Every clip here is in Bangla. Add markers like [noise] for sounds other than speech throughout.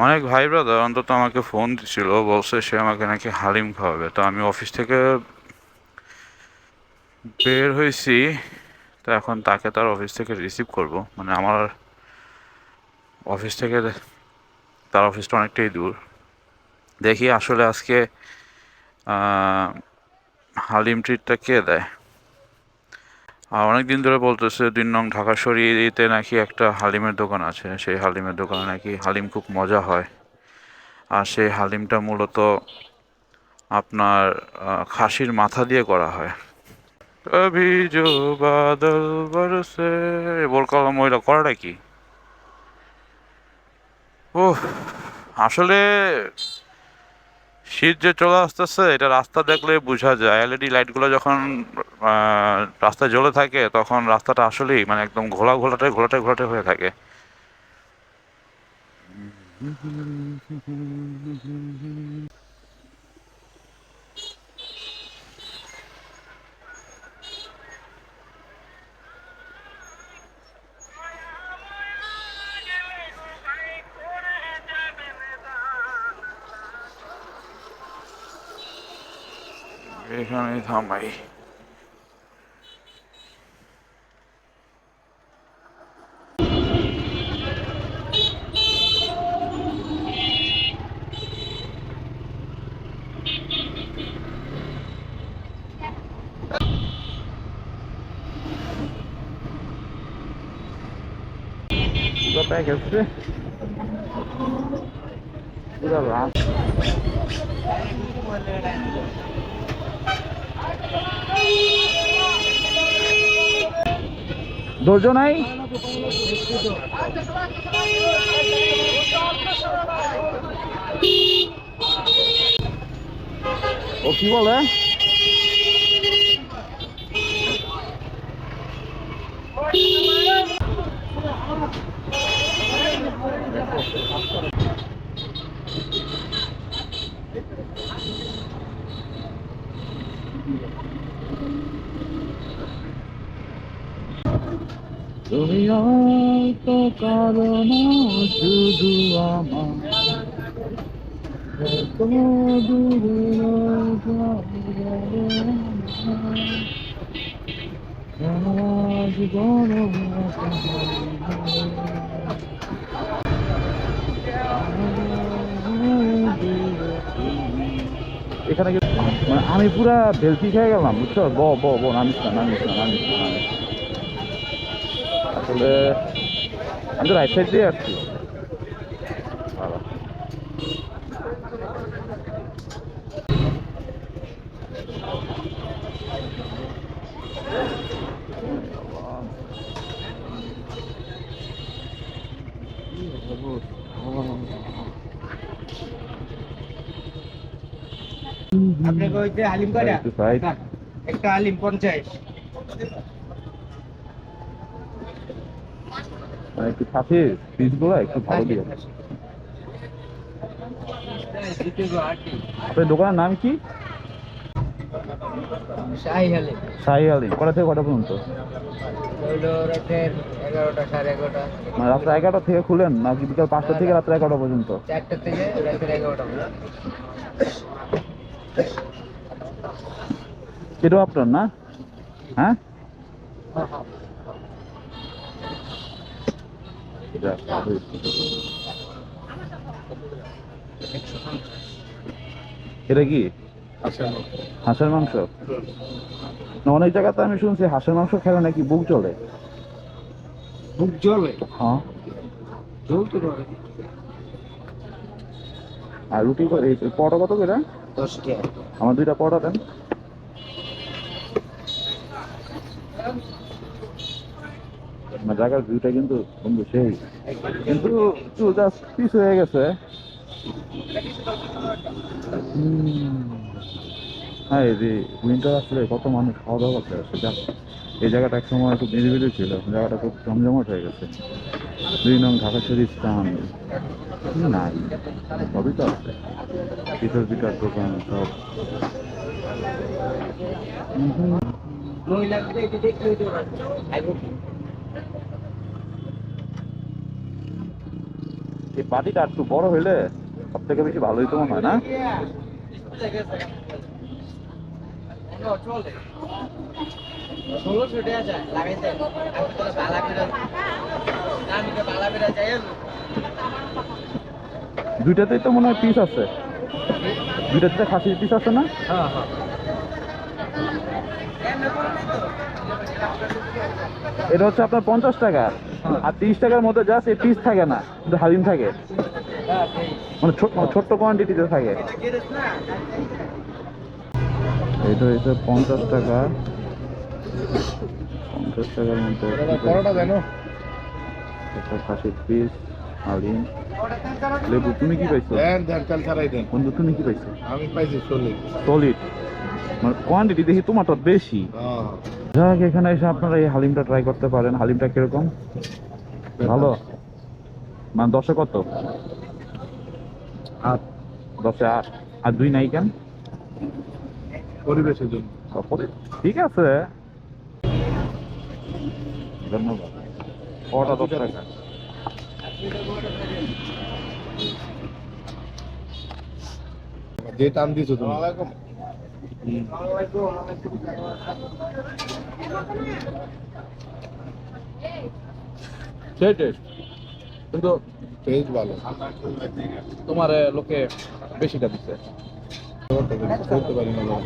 আমার এক ভাই ব্রাদার অন্তত আমাকে ফোন দিছিল, বলছে সে আমাকে নাকি হালিম খাওয়াবে। তো আমি অফিস থেকে বের হয়েছি, তো এখন তাকে তার অফিস থেকে রিসিভ করব। মানে আমার অফিস থেকে তার অফিসটা অনেকটাই দূর। দেখি আসলে আজকে হালিম ট্রিটটা কে দেয়? অনেক দিন ধরে বলতেছে দুই নং ঢাকা শরীতে নাকি একটা হালিমের দোকান আছে। সেই হালিমের দোকানে নাকি হালিম খুব মজা হয়। আর সেই হালিমটা মূলত আপনার খাসির মাথা দিয়ে করা হয়। কভি জো বাদল বরসে বোর কলম ওইটা করাটা কি? ও আসলে শীত যে চলে আসতেছে, এটা রাস্তা দেখলে বোঝা যায়। এলইডি লাইটগুলো যখন রাস্তায় জ্বলে থাকে, তখন রাস্তাটা আসলেই মানে একদম ঘোলা ঘোলাটে ঘোলাটে ঘোলাটে হয়ে থাকে। এখানে থামাই কোথায় গেছে পুরো রাত ধৈর্য নাই? ও কি বলে? তুমি হয়তো কারণ শুধু আমার বড় এখানে মানে আমি পুরা বেলকি খেয়ে গেলাম, বুঝছ ব ব নামিস না নামিস না নামিস না নামিস। আসলে আমি তো রাইট সাইড দিয়ে আসছি। আপনাকে ওই যে হালিম কয়টা একটু side। একটা হালিম পঞ্চাশ মানে একটু সাথে পিসগুলো একটু ভালো দিয়ে। আপনার দোকানের নাম কি? হালিম কটা থেকে কটা পর্যন্ত? মানে রাত্রে এগারোটা থেকে খুলেন নাকি বিকাল পাঁচটা থেকে রাত্রে এগারোটা পর্যন্ত? চারটা থেকে রাতের এগারোটা এটাও আপনার না? হ্যাঁ। এটা কি? হাঁসের মাংস। না, অনেক জায়গাতে আমি শুনছি হাঁসের মাংস খেলে নাকি বুক চলে বুক জ্বলে? হ্যাঁ। জ্বলতে পারে। আর রুটি করে পরোটা কত করে? দশ টাকা। আমার দুইটা পরোটা দেন। আমার জায়গার ভিউটা কিন্তু বন্ধু সেই কিন্তু একটু জাস্ট পিস হয়ে গেছে। হ্যাঁ এই যে উইন্টার আসলে কত মানুষ খাওয়া দাওয়া করতে আসছে যাক এই জায়গাটা এক সময় খুব নিরিবিলি ছিল। জায়গাটা খুব জমজমাট হয়ে গেছে। দুই নং ঢাকা শরীর স্থান নাই, সবই তো আছে। পিঠার পিঠার দোকান, সব। হুম। এই একটু বড় হইলে সব থেকে বেশি ভালো হইতো মনে হয় না? তো তো দুইটাতেই তো মনে হয় পিস আছে। দুইটাতে খাসির পিস আছে না? হ্যাঁ হ্যাঁ। এটা হচ্ছে আপনার পঞ্চাশ টাকা। আর তিরিশ টাকার মধ্যে জাস্ট এই পিস থাকে না কিন্তু হালিম থাকে। মানে ছোট মানে ছোট্ট কোয়ান্টিটিতে থাকে। এটা হচ্ছে পঞ্চাশ টাকা। পঞ্চাশ টাকার মধ্যে একটা খাসির পিস হালিম। লেবু তুমি কি পাইছো? বন্ধু তুমি কি পাইছো? আমি পাইছি চল্লিশ সলিড মানে কোয়ান্টিটি দেখি তোমারটা বেশি। হ্যাঁ। যাক এখানে এসে আপনারা এই হালিমটা ট্রাই করতে পারেন। হালিমটা কীরকম? ভালো? মানে দশে কত? আট। দশে আট। আর দুই নাই কেন? পরিবেশের জন্য। ঠিক আছে। ধন্যবাদ। কটা দশ টাকা। যে টান দিছো তুমি। সেই টেস্ট কিন্তু টেস্ট ভালো তোমার লোকে বেশিটা দিচ্ছে করতে পারি না ভালো।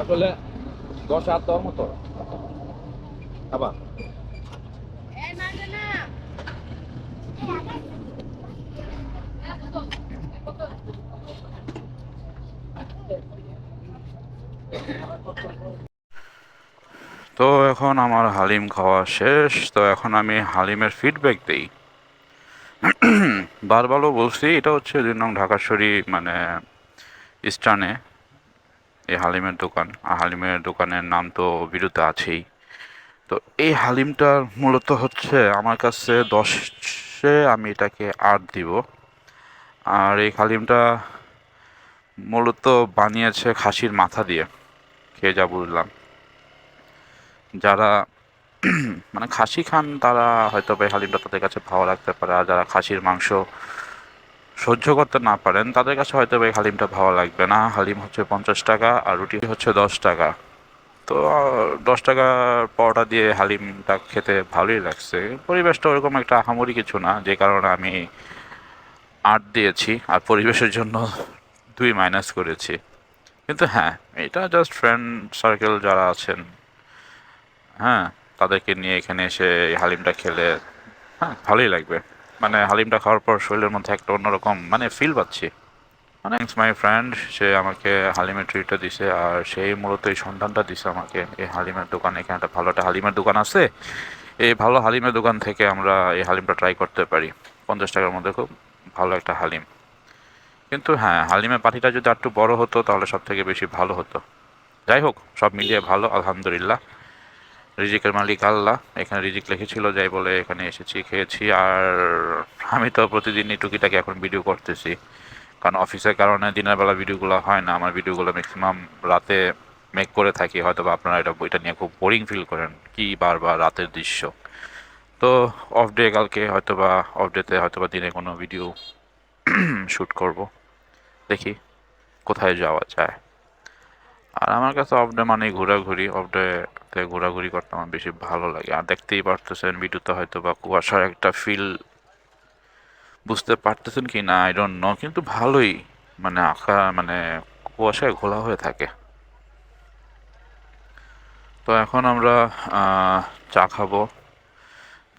আসলে দশ আট দেওয়ার মতো। আবার। তো এখন আমার হালিম খাওয়া শেষ, তো এখন আমি হালিমের ফিডব্যাক দিই। বারবারও বলছি, এটা হচ্ছে দুই নং ঢাকাশ্বরী মানে স্টানে এই হালিমের দোকান। আর হালিমের দোকানের নাম তো বিরুতে আছেই। তো এই হালিমটার মূলত হচ্ছে আমার কাছে দশে আমি এটাকে আট দিব। আর এই হালিমটা মূলত বানিয়েছে খাসির মাথা দিয়ে, খেয়ে যা বুঝলাম। যারা [clears throat] মানে খাসি খান, তারা হয়তো বা হালিমটা তাদের কাছে ভালো লাগতে পারে। আর যারা খাসির মাংস সহ্য করতে না পারেন, তাদের কাছে হয়তো বা হালিমটা ভালো লাগবে না। হালিম হচ্ছে পঞ্চাশ টাকা আর রুটি হচ্ছে দশ টাকা। তো, দশ টাকা পরোটা দিয়ে হালিমটা খেতে ভালোই লাগছে। পরিবেশটা ওরকম একটা আহামরি কিছু না, যে কারণে আমি আট দিয়েছি আর পরিবেশের জন্য দুই মাইনাস করেছি। কিন্তু হ্যাঁ এটা জাস্ট ফ্রেন্ড সার্কেল যারা আছেন হ্যাঁ তাদেরকে নিয়ে এখানে এসে এই হালিমটা খেলে হ্যাঁ ভালোই লাগবে। মানে হালিমটা খাওয়ার পর শরীরের মধ্যে একটা অন্যরকম মানে ফিল পাচ্ছি। মানে মাই ফ্রেন্ড সে আমাকে হালিমের ট্রিটটা দিছে আর সেই মূলত এই সন্ধানটা দিছে আমাকে। এই হালিমের দোকান, এখানে একটা ভালো একটা হালিমের দোকান আছে। এই ভালো হালিমের দোকান থেকে আমরা এই হালিমটা ট্রাই করতে পারি। পঞ্চাশ টাকার মধ্যে খুব ভালো একটা হালিম। কিন্তু হ্যাঁ হালিমের পাটিটা যদি আর একটু বড় হতো, তাহলে সব থেকে বেশি ভালো হতো। যাই হোক, সব মিলিয়ে ভালো, আলহামদুলিল্লাহ। রিজিকের মালিক আল্লাহ। এখানে রিজিক লিখেছিল, যাই বলে এখানে এসেছি, খেয়েছি। আর আমি তো প্রতিদিনই টুকিটাকি এখন ভিডিও করতেছি। কারণ অফিসের কারণে দিনের বেলা ভিডিওগুলো হয় না। আমার ভিডিওগুলো ম্যাক্সিমাম রাতে মেক করে থাকি। হয়তো বা আপনারা এটা বইটা নিয়ে খুব বোরিং ফিল করেন কি বারবার রাতের দৃশ্য। তো অফ ডে কালকে হয়তো বা অফ ডেতে হয়তো বা দিনে কোনো ভিডিও শ্যুট [clears throat] করব। দেখি কোথায় যাওয়া যায়। আর আমার কাছে অফ ডে মানে ঘোরাঘুরি অফ ডেতে ঘোরাঘুরি করতে আমার বেশি ভালো লাগে। আর দেখতেই পারতেছেন ভিডিওতে হয়তো বা কুয়াশার একটা ফিল বুঝতে পারতেছেন কি না আই ডোন্ট নো কিন্তু ভালোই। মানে আঁকা মানে কুয়াশায় ঘোলা হয়ে থাকে। তো এখন আমরা চা খাব।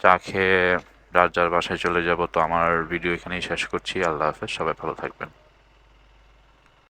চা খেয়ে যার যার বাসায় চলে যাব, তো আমার ভিডিও এখানেই শেষ করছি। আল্লাহ হাফেজ, সবাই ভালো থাকবেন।